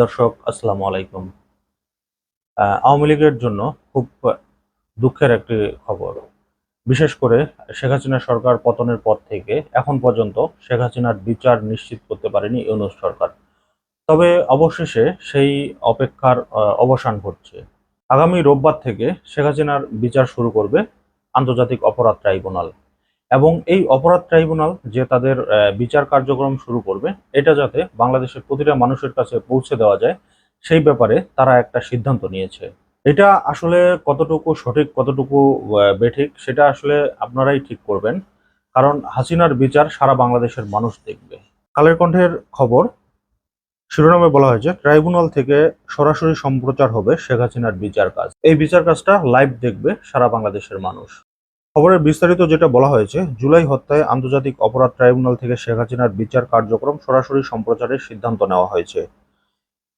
দর্শক, আসসালামু আলাইকুম। আওয়ামী লীগের জন্য খুব দুঃখের একটি খবর। বিশেষ করে শেখ হাসিনা সরকার পতনের পর থেকে এখন পর্যন্ত শেখ হাসিনার বিচার নিশ্চিত করতে পারেনি ইউনূস সরকার। তবে অবশেষে সেই অপেক্ষার অবসান ঘটছে। আগামী রোববার থেকে শেখ হাসিনার বিচার শুরু করবে আন্তর্জাতিক অপরাধ ট্রাইব্যুনাল। এবং এই অপরাধ ট্রাইব্যুনাল যে তাদের বিচার কার্যক্রম শুরু করবে, এটা যাতে বাংলাদেশের প্রতিটা মানুষের কাছে পৌঁছে দেওয়া যায়, সেই ব্যাপারে তারা একটা সিদ্ধান্ত নিয়েছে। এটা আসলে কতটুকু সঠিক, কতটুকু বেঠিক, সেটা আসলে আপনারাই ঠিক করবেন। কারণ হাসিনার বিচার সারা বাংলাদেশের মানুষ দেখবে। কালের কণ্ঠের খবর, শিরোনামে বলা হয়েছে, ট্রাইব্যুনাল থেকে সরাসরি সম্প্রচার হবে শেখ হাসিনার বিচার কাজ। এই বিচার কাজটা লাইভ দেখবে সারা বাংলাদেশের মানুষ। খবরের বিস্তারিত যেটা বলা হয়েছে, জুলাই হত্যায় আন্তর্জাতিক অপরাধ ট্রাইব্যুনাল থেকে শেখ হাসিনার বিচার কার্যক্রম সরাসরি সম্প্রচারের সিদ্ধান্ত নেওয়া হয়েছে।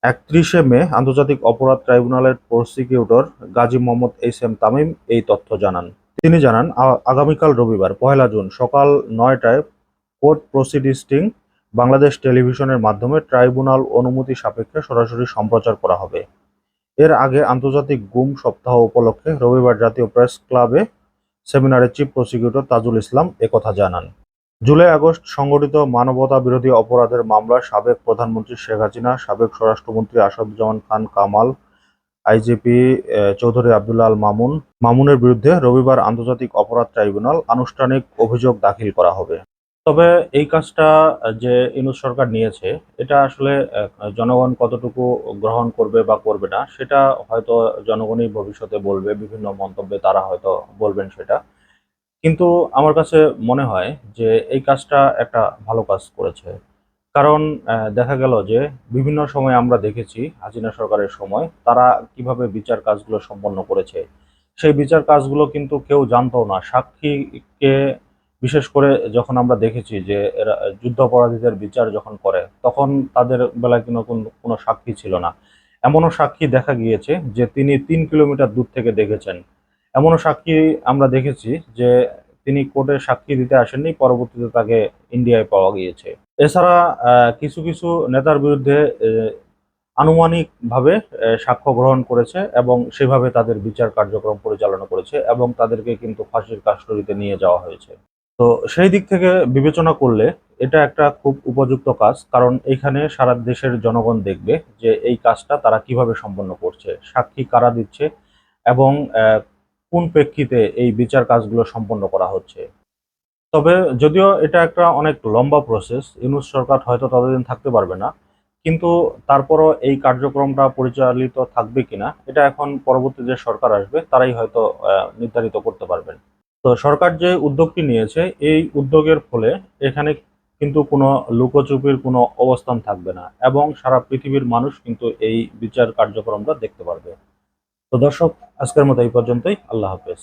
একত্রিশে মে আন্তর্জাতিক অপরাধ ট্রাইব্যুনালের prosecutor Gazi Mohammad H M Tamim এই তথ্য জানান। তিনি জানান আগামীকাল রবিবার, পহেলা জুন, সকাল নয়টায় কোর্ট প্রসিডিস্টিং বাংলাদেশ টেলিভিশনের মাধ্যমে ট্রাইব্যুনাল অনুমতি সাপেক্ষে সরাসরি সম্প্রচার করা হবে। এর আগে আন্তর্জাতিক গুম সপ্তাহ উপলক্ষে রবিবার জাতীয় প্রেস ক্লাবে সেমিনারে চিফ প্রসিকিউটর তাজুল ইসলাম একথা জানান। জুলাই আগস্ট সংগঠিত মানবতা বিরোধী অপরাধের মামলায় সাবেক প্রধানমন্ত্রী শেখ হাসিনা, সাবেক স্বরাষ্ট্রমন্ত্রী আসাদুজ্জামান খান কামাল, আইজিপি চৌধুরী আবদুল্লাহ আল মামুন। মামুনের বিরুদ্ধে রবিবার আন্তর্জাতিক অপরাধ ট্রাইব্যুনাল আনুষ্ঠানিক অভিযোগ দাখিল করা হবে। তবে এই কাজটা যে ইনুস সরকার নিয়েছে, এটা আসলে জনগণ কতটুকু গ্রহণ করবে বা করবে না, সেটা হয়তো জনগণই ভবিষ্যতে বলবে, বিভিন্ন মন্তব্যে তারা হয়তো বলবেন সেটা। কিন্তু আমার কাছে মনে হয় যে এই কাজটা একটা ভালো কাজ করেছে। কারণ দেখা গেল যে বিভিন্ন সময় আমরা দেখেছি, হাসিনা সরকারের সময়, তারা কীভাবে বিচার কাজগুলো সম্পন্ন করেছে। সেই বিচার কাজগুলো কিন্তু কেউ জানতো না। সাক্ষীকে বিশেষ করে যখন আমরা দেখেছি যে এরা যুদ্ধাপরাধীদের বিচার যখন করে, তখন তাদের বেলায় কোনো কোনো সাক্ষী ছিল না। এমনও সাক্ষী দেখা গিয়েছে যে তিনি তিন কিলোমিটার দূর থেকে দেখেছেন। এমনও সাক্ষী আমরা দেখেছি যে তিনি কোর্টে সাক্ষী দিতে আসেননি, পরবর্তীতে তাকে ইন্ডিয়ায় পাওয়া গিয়েছে। এছাড়া কিছু কিছু নেতার বিরুদ্ধে আনুমানিকভাবে সাক্ষ্য গ্রহণ করেছে এবং সেভাবে তাদের বিচার কার্যক্রম পরিচালনা করেছে এবং তাদেরকে কিন্তু ফাঁসির কাস্টডিতে নিয়ে যাওয়া হয়েছে। তো সেই দিক থেকে বিবেচনা করলে এটা একটা খুব উপযুক্ত কাজ, কারণ এখানে সারা দেশের জনগণ দেখবে যে এই কাজটা তারা কীভাবে সম্পন্ন করছে, সাক্ষী কারা দিচ্ছে এবং কোন প্রেক্ষিতে এই বিচার কাজগুলো সম্পন্ন করা হচ্ছে। তবে যদিও এটা একটা অনেক লম্বা প্রসেস ইউনুস সরকার হয়তো ততদিন থাকতে পারবে না, কিন্তু তারপরও এই কার্যক্রমটা পরিচালিত থাকবে কিনা, এটা এখন পরবর্তী যে সরকার আসবে তারাই হয়তো নির্ধারিত করতে পারবেন। তো সরকার যে উদ্যোগটি নিয়েছে, এই উদ্যোগের ফলে এখানে কিন্তু কোনো লুকোচুপির কোনো অবস্থান থাকবে না এবং সারা পৃথিবীর মানুষ কিন্তু এই বিচার কার্যক্রমটা দেখতে পারবে। তো দর্শক, আজকের মতো এই পর্যন্তই। আল্লাহ হাফেজ।